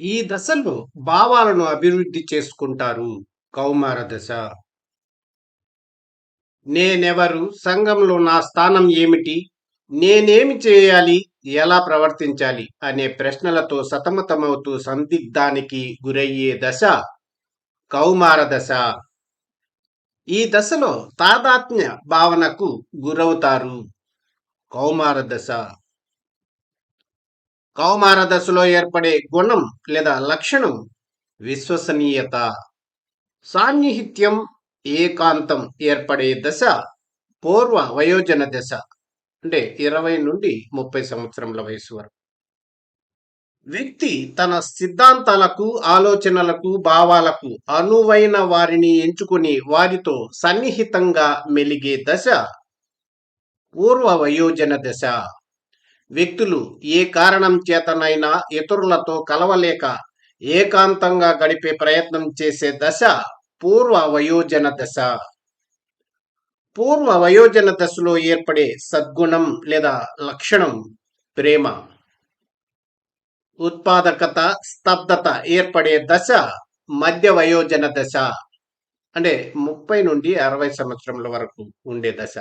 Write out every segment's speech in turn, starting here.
ఈ దశలో భావాలను అభివృద్ధి చేసుకుంటారు. కౌమార దశ. నేనెవరు? సంఘంలో నా స్థానం ఏమిటి? నేనేమి చేయాలి? ఎలా ప్రవర్తించాలి? అనే ప్రశ్నలతో సతమతమవుతూ సందిగ్ధానికి గురయ్యే దశ కౌమార దశ. ఈ దశలో తాదాత్మ్య భావనకు గురవుతారు. కౌమార దశ. కౌమార దశలో ఏర్పడే గుణం లేదా లక్షణం విశ్వసనీయత. సాన్నిహిత్యం ఏకాంతం ఏర్పడే దశ పూర్వ వయోజన దశ అంటే ఇరవై నుండి ముప్పై సంవత్సరముల వయసు వరకు. వ్యక్తి తన సిద్ధాంతాలకు ఆలోచనలకు భావాలకు అనువైన వారిని ఎంచుకుని వారితో సన్నిహితంగా మెలిగే దశ పూర్వ వయోజన దశ. వ్యక్తులు ఏ కారణం చేతనైనా ఇతరులతో కలవలేక ఏకాంతంగా గడిపే ప్రయత్నం చేసే దశ పూర్వ వయోజన దశ. పూర్వ వయోజన దశలో ఏర్పడే సద్గుణం లేదా లక్షణం ప్రేమ. ఉత్పాదకత స్తబ్దత ఏర్పడే దశ మధ్య వయోజన దశ. అంటే ముప్పై నుండి అరవై సంవత్సరముల వరకు ఉండే దశ.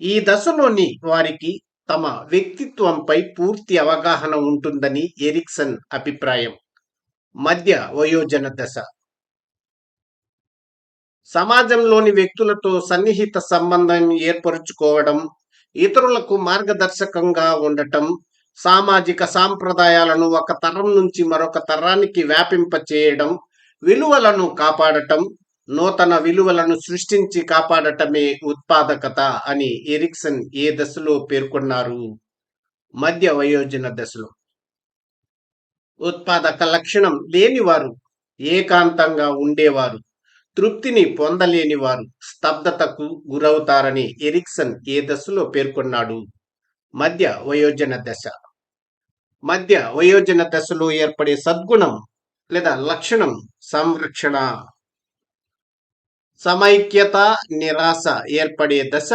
ఈ దశలోని వారికి తమ వ్యక్తిత్వంపై పూర్తి అవగాహన ఉంటుందని ఎరిక్సన్ అభిప్రాయం. మధ్య వయోజన దశ. సమాజంలోని వ్యక్తులతో సన్నిహిత సంబంధం ఏర్పరుచుకోవడం ఇతరులకు మార్గదర్శకంగా ఉండటం సామాజిక సాంప్రదాయాలను ఒక తరం నుంచి మరొక తరానికి వ్యాపింపచేయడం విలువలను కాపాడటం నూతన విలువలను సృష్టించి కాపాడటమే ఉత్పాదకత అని ఎరిక్సన్ ఏ దశలో పేర్కొన్నారు. మధ్య వయోజన దశలో. ఉత్పాదక లక్షణం లేనివారు ఏకాంతంగా ఉండేవారు తృప్తిని పొందలేని వారు స్తబ్దతకు గురవుతారని ఎరిక్సన్ ఏ దశలో పేర్కొన్నాడు. మధ్య వయోజన దశ. మధ్య వయోజన దశలో ఏర్పడే సద్గుణం లేదా లక్షణం సంరక్షణ. సమైక్యత నిరాశ ఏర్పడే దశ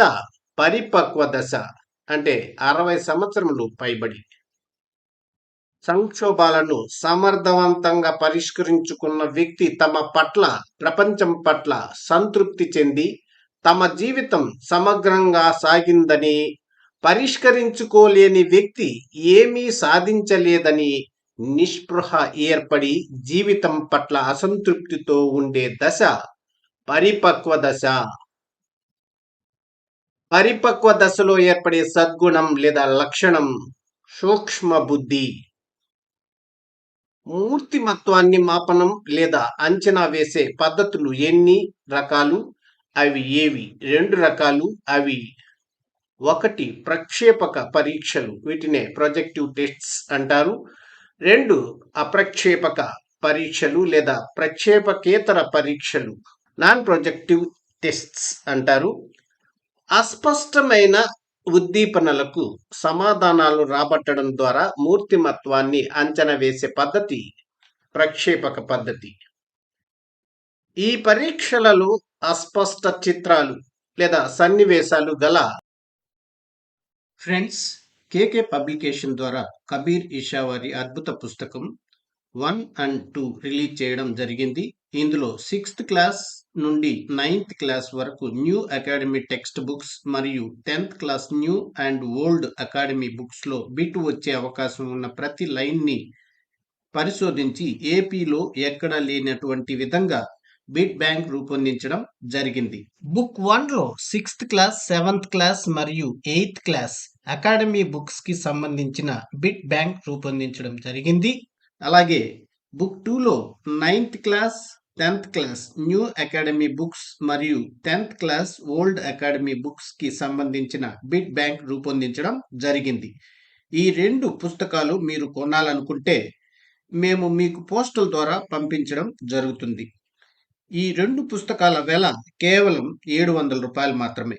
పరిపక్వ దశ అంటే అరవై సంవత్సరములు పైబడి. సంక్షోభాలను సమర్థవంతంగా పరిష్కరించుకున్న వ్యక్తి తమ పట్ల ప్రపంచం పట్ల సంతృప్తి చెంది తమ జీవితం సమగ్రంగా సాగిందని పరిష్కరించుకోలేని వ్యక్తి ఏమీ సాధించలేదని నిస్పృహ ఏర్పడి జీవితం పట్ల అసంతృప్తితో ఉండే దశ పరిపక్వ దశ. పరిపక్వ దశలో ఏర్పడే సద్గుణం లేదా లక్షణం సూక్ష్మ బుద్ధి. మూర్తిమత్వాన్ని మాపనం లేదా అంచనా వేసే పద్ధతులు ఎన్ని రకాలు? అవి ఏవి? రెండు రకాలు. అవి ఒకటి ప్రక్షేపక పరీక్షలు. వీటినే ప్రొజెక్టివ్ టెస్ట్స్ అంటారు. రెండు అప్రక్షేపక పరీక్షలు లేదా ప్రక్షేపకేతర పరీక్షలు. నాన్ ప్రొజెక్టివ్ టెస్ట్స్ అంటారు. అస్పష్టమైన ఉద్దీపనలకు సమాధానాలు రాబట్టడం ద్వారా మూర్తిమత్వాన్ని అంచనా వేసే పద్ధతి ప్రక్షేపక పద్ధతి. ఈ పరీక్షలలో అస్పష్ట చిత్రాలు లేదా సన్నివేశాలు గల ఫ్రెండ్స్ కేకే పబ్లికేషన్ ద్వారా కబీర్ ఇషా వారి అద్భుత పుస్తకం వన్ అండ్ టూ రిలీజ్ చేయడం జరిగింది. ఇందులో సిక్స్త్ క్లాస్ నుండి నైన్త్ క్లాస్ వరకు న్యూ అకాడమీ టెక్స్ట్ బుక్స్ మరియు tenth class new and old academy బుక్స్లో బిట్ వచ్చే అవకాశం ఉన్న ప్రతి లైన్ని పరిశోధించి ఏపీలో ఎక్కడా లేనటువంటి విధంగా బిట్ బ్యాంక్ రూపొందించడం జరిగింది. బుక్ వన్లో సిక్స్త్ క్లాస్ సెవెంత్ క్లాస్ మరియు ఎయిత్ క్లాస్ అకాడమీ బుక్స్కి సంబంధించిన బిట్ బ్యాంక్ రూపొందించడం జరిగింది. అలాగే బుక్ టూలో ninth class tenth class new academy books మరియు టెన్త్ క్లాస్ ఓల్డ్ అకాడమీ బుక్స్కి సంబంధించిన బిట్ బ్యాంక్ రూపొందించడం జరిగింది. ఈ రెండు పుస్తకాలు మీరు కొనాలనుకుంటే మేము మీకు పోస్టల్ ద్వారా పంపించడం జరుగుతుంది. ఈ రెండు పుస్తకాల వెల కేవలం ఏడు వందల రూపాయలు మాత్రమే.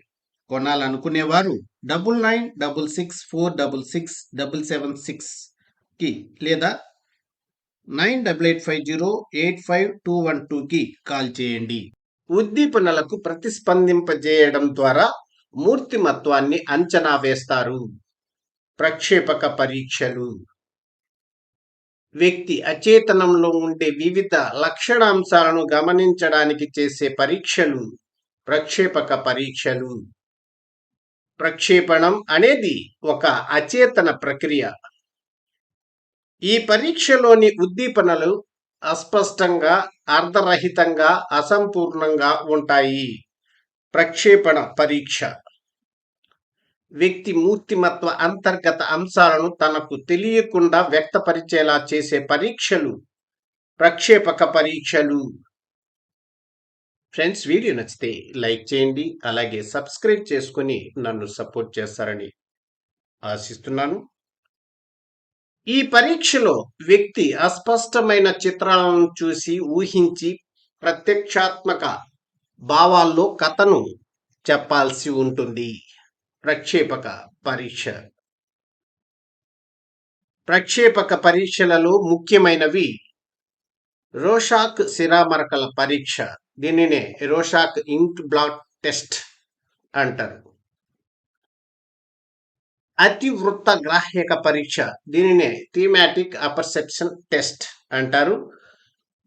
కొనాలనుకునేవారు double nine double six four double six double seven సిక్స్కి లేదా nine double eight five zero eight five two one టూకి కాల్ చేయండి. ఉద్దీపనలకు ప్రతిస్పందింపజేయడం ద్వారా మూర్తిమత్వాన్ని అంచనా వేస్తారు. ప్రక్షేపక పరీక్షలు. వ్యక్తి అచేతనంలో ఉండే వివిధ లక్షణాంశాలను గమనించడానికి చేసే పరీక్షలు. ప్రక్షేపక పరీక్షలు. ప్రక్షేపణం అనేది ఒక అచేతన ప్రక్రియ. ఈ పరీక్షలోని ఉద్దీపనలు అస్పష్టంగా అర్ధరహితంగా అసంపూర్ణంగా ఉంటాయి. ప్రక్షేపణ పరీక్ష. వ్యక్తి మూర్తిమత్వ అంతర్గత అంశాలను తనకు తెలియకుండా వ్యక్తపరిచేలా చేసే పరీక్షలు ప్రక్షేపక పరీక్షలు. ఫ్రెండ్స్ వీడియో నచ్చితే లైక్ చేయండి అలాగే సబ్స్క్రైబ్ చేసుకొని నన్ను సపోర్ట్ చేస్తారని ఆశిస్తున్నాను. ఈ పరీక్షలో వ్యక్తి అస్పష్టమైన చిత్రాలను చూసి ఊహించి ప్రత్యక్షాత్మక భావాల్లో కథను చెప్పాల్సి ఉంటుంది. ప్రక్షేపక పరీక్ష. ప్రక్షేపక పరీక్షలలో ముఖ్యమైనవి రోషాక్ సిరామరకల పరీక్ష. దీనినే రోషాక్ ఇంక్ బ్లాక్ టెస్ట్ అంటారు. అతివృత్త గ్రాహ్యక పరీక్ష. దీనినే థీమాటిక్ అపర్సెప్షన్ టెస్ట్ అంటారు.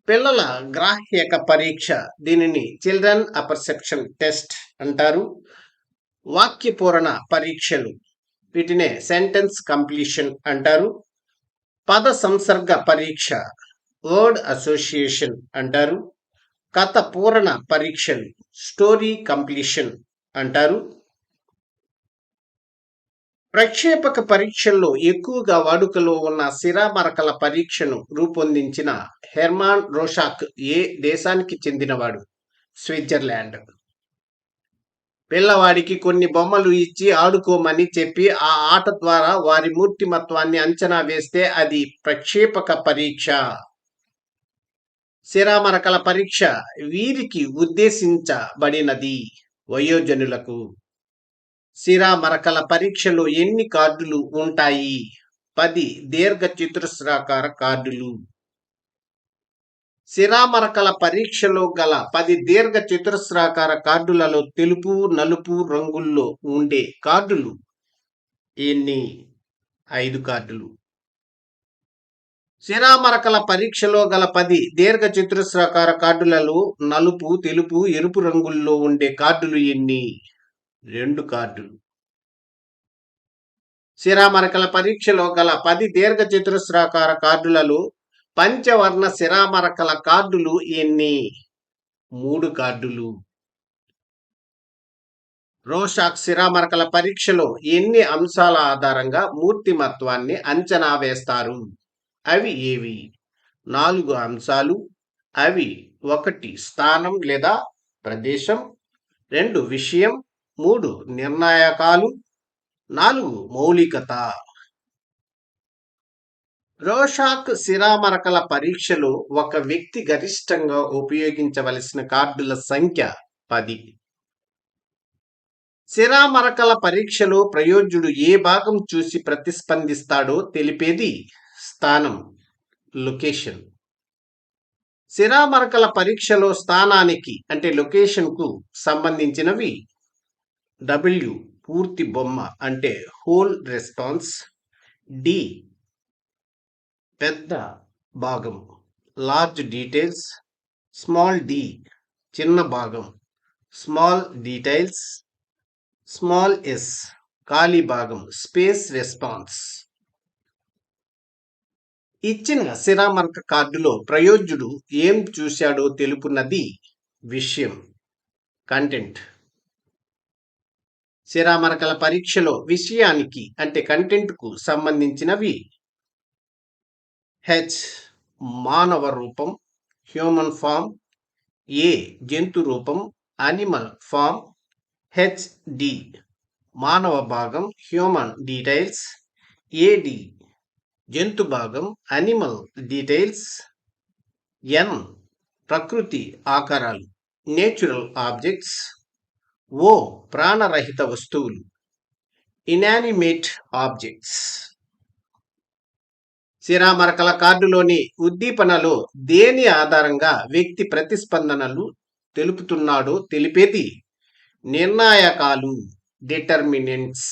పిల్లల గ్రాహ్యక పరీక్ష దీనిని చిల్డ్రన్ అపర్సెప్షన్ టెస్ట్ అంటారు. వాక్యపూరణ పరీక్షలు వీటినే సెంటెన్స్ కంప్లీషన్ అంటారు. పద సంసర్గ పరీక్ష వర్డ్ అసోసియేషన్ అంటారు. కథ పూరణ పరీక్షలు స్టోరీ కంప్లీషన్ అంటారు. ప్రక్షేపక పరీక్షల్లో ఎక్కువగా వాడుకలో ఉన్న సిరామరకల పరీక్షను రూపొందించిన హెర్మాన్ రోషాక్ ఏ దేశానికి చెందినవాడు? స్విట్జర్లాండ్. పిల్లవాడికి కొన్ని బొమ్మలు ఇచ్చి ఆడుకోమని చెప్పి ఆ ఆట ద్వారా వారి మూర్తిమత్వాన్ని అంచనా వేస్తే అది ప్రక్షేపక పరీక్ష. సిరామరకల పరీక్ష వీరికి ఉద్దేశించబడినది. వయోజనులకు శిరామరకల పరీక్షలో ఎన్ని కార్డులు ఉంటాయి? పది దీర్ఘ చతురస్రాకార కార్డులు. శిరామరకల పరీక్షలో గల పది దీర్ఘ చతురస్రాకార కార్డులలో తెలుపు నలుపు రంగుల్లో ఉండే కార్డులు ఎన్ని? ఐదు కార్డులు. శిరామరకల పరీక్షలో గల పది దీర్ఘ చతురస్రాకార కార్డులలో నలుపు తెలుపు ఎరుపు రంగుల్లో ఉండే కార్డులు ఎన్ని? రెండు కార్డులు. శిరామరకల పరీక్షలో గల పది దీర్ఘ చతురస్రాకార కార్డులలో పంచవర్ణ శిరామరకల కార్డులు ఎన్ని? మూడు కార్డులు. రోషాక్ శిరామరకల పరీక్షలో ఎన్ని అంశాల ఆధారంగా మూర్తిమత్వాన్ని అంచనా వేస్తారు? అవి ఏవి? నాలుగు అంశాలు. అవి ఒకటి స్థానం లేదా ప్రదేశం. రెండు విషయం. మూడు నిర్ణాయకాలు నాలుగు మౌలికత. రోషాక్ శిరామరకల పరీక్షలో ఒక వ్యక్తి గరిష్టంగా ఉపయోగించవలసిన కార్డుల సంఖ్య పది. శిరామరకల పరీక్షలో ప్రయోజ్యుడు ఏ భాగం చూసి ప్రతిస్పందిస్తాడో తెలిపేది స్థానం లొకేషన్. శిరామరకల పరీక్షలో స్థానానికి అంటే లొకేషన్కు సంబంధించినవి డబ్ల్యూ పూర్తి బొమ్మ అంటే హోల్ రెస్పాన్స్ డి పెద్ద భాగం లార్జ్ డీటెయిల్స్ స్మాల్ డి చిన్న భాగం స్మాల్ డీటెయిల్స్ స్మాల్ ఎస్ ఖాళీ భాగం స్పేస్ రెస్పాన్స్ ఇచ్చిన శిరామర్క కార్డులో ప్రయోజ్యుడు ఏం చూశాడో తెలుపున్నది విషయం. కంటెంట్ సిరామరకల పరీక్షలో విషయానికి అంటే కంటెంట్కు సంబంధించినవి. హెచ్. మానవ రూపం హ్యూమన్ ఫామ్ ఏ. జంతు రూపం అనిమల్ ఫామ్ హెచ్. డి. మానవ భాగం హ్యూమన్ డీటెయిల్స్ ఏడి జంతు భాగం అనిమల్ డీటెయిల్స్ ఎన్. ప్రకృతి ఆకారాలు నేచురల్ ఆబ్జెక్ట్స్ ఓ ప్రాణరహిత వస్తువులు. Inanimate objects. సిరామరకల కార్డులోని ఉద్దీపనలో దేని ఆధారంగా వ్యక్తి ప్రతిస్పందనలు తెలుపుతున్నాడో తెలిపేది? నిర్ణాయకాలు డిటర్మినెంట్స్.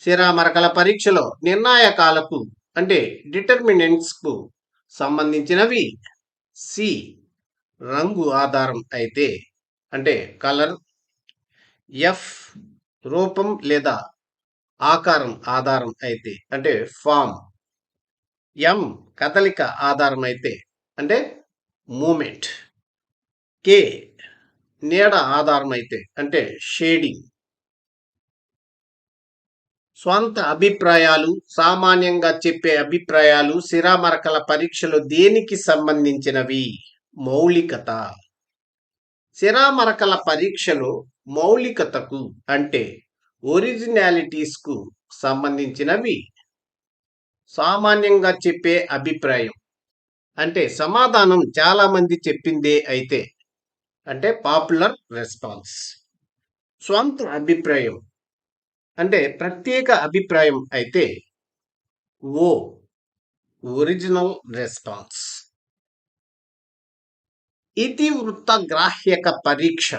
సిరామరకల పరీక్షలో నిర్ణాయకాలకు అంటే డిటర్మినెంట్స్కు సంబంధించినవి. సి. రంగు ఆధారం అయితే అంటే కలర్ ఎఫ్ రూపం లేదా ఆకారం ఆధారం అయితే అంటే ఫామ్ ఎం కదలిక ఆధారం అయితే అంటే మూమెంట్ కే నీడ ఆధారం అయితే అంటే షేడింగ్ స్వంత అభిప్రాయాలు సామాన్యంగా చెప్పే అభిప్రాయాలు సిరామరకల పరీక్షలు దేనికి సంబంధించినవి? మౌలికత. సిరామరకల పరీక్షలు మౌలికతకు అంటే ఒరిజినాలిటీస్కు సంబంధించినవి. సామాన్యంగా చెప్పే అభిప్రాయం. అంటే సమాధానం చాలామంది చెప్పిందే అయితే అంటే పాపులర్ రెస్పాన్స్. స్వంత అభిప్రాయం. అంటే ప్రత్యేక అభిప్రాయం అయితే ఓ ఒరిజినల్ రెస్పాన్స్. ఇతివృత్త గ్రాహ్యక పరీక్ష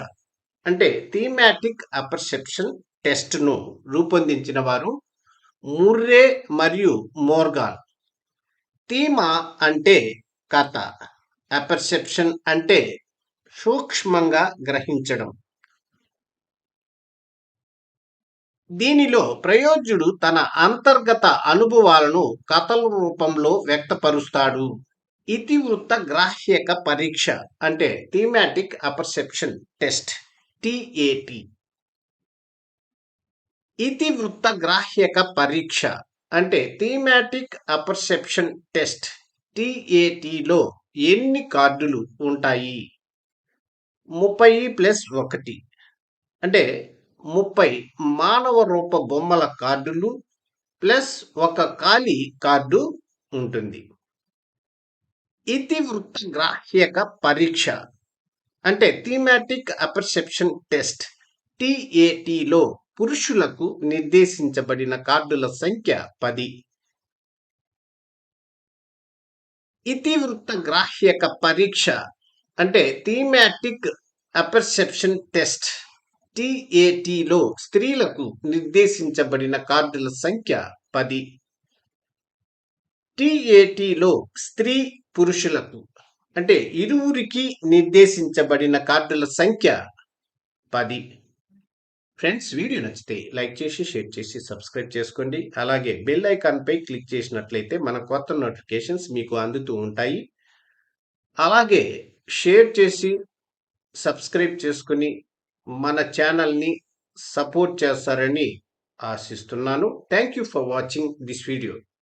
అంటే థీమాటిక్ అపర్సెప్షన్ టెస్ట్ను రూపొందించిన వారు ముర్రే మరియు మోర్గాన్. థీమా అంటే కథ అపర్సెప్షన్ అంటే సూక్ష్మంగా గ్రహించడం. దీనిలో ప్రయోజ్యుడు తన అంతర్గత అనుభవాలను కథల రూపంలో వ్యక్తపరుస్తాడు. ఇతివృత్త గ్రాహ్యక పరీక్ష అంటే థీమాటిక్ అపర్సెప్షన్ టెస్ట్ టిఏటి ఇతివృత్త గ్రాహ్యక పరీక్ష అంటే థీమాటిక్ అపర్సెప్షన్ టెస్ట్ టిఏటిలో ఎన్ని కార్డులు ఉంటాయి? ముప్పై ప్లస్ ఒకటి. అంటే ముప్పై మానవ రూప బొమ్మల కార్డులు ప్లస్ ఒక ఖాళీ కార్డు ఉంటుంది. ఇతివృత్త గ్రాహ్యక పరీక్ష. అంటే థీమాటిక్ అపర్సెప్షన్ టెస్ట్ టిఏటిలో పురుషులకు నిర్దేశించబడిన కార్డుల సంఖ్య పది. ఇతివృత్త గ్రాహ్యక పరీక్ష. అంటే థీమాటిక్ అపర్సెప్షన్ టెస్ట్ టిఏటిలో స్త్రీలకు నిర్దేశించబడిన కార్డుల సంఖ్య పది. టిఏటిలో స్త్రీ పురుషులకు. అంటే ఇరువురికి నిర్దేశించబడిన కార్డుల సంఖ్య పది. ఫ్రెండ్స్ వీడియో నచ్చితే లైక్ చేసి షేర్ చేసి సబ్స్క్రైబ్ చేసుకోండి. అలాగే బెల్ ఐకాన్పై క్లిక్ చేసినట్లయితే మన కొత్త నోటిఫికేషన్స్ మీకు అందుతూ ఉంటాయి. అలాగే షేర్ చేసి సబ్స్క్రైబ్ చేసుకుని మన ఛానల్ని సపోర్ట్ చేస్తారని ఆశిస్తున్నాను. Thank you for watching this video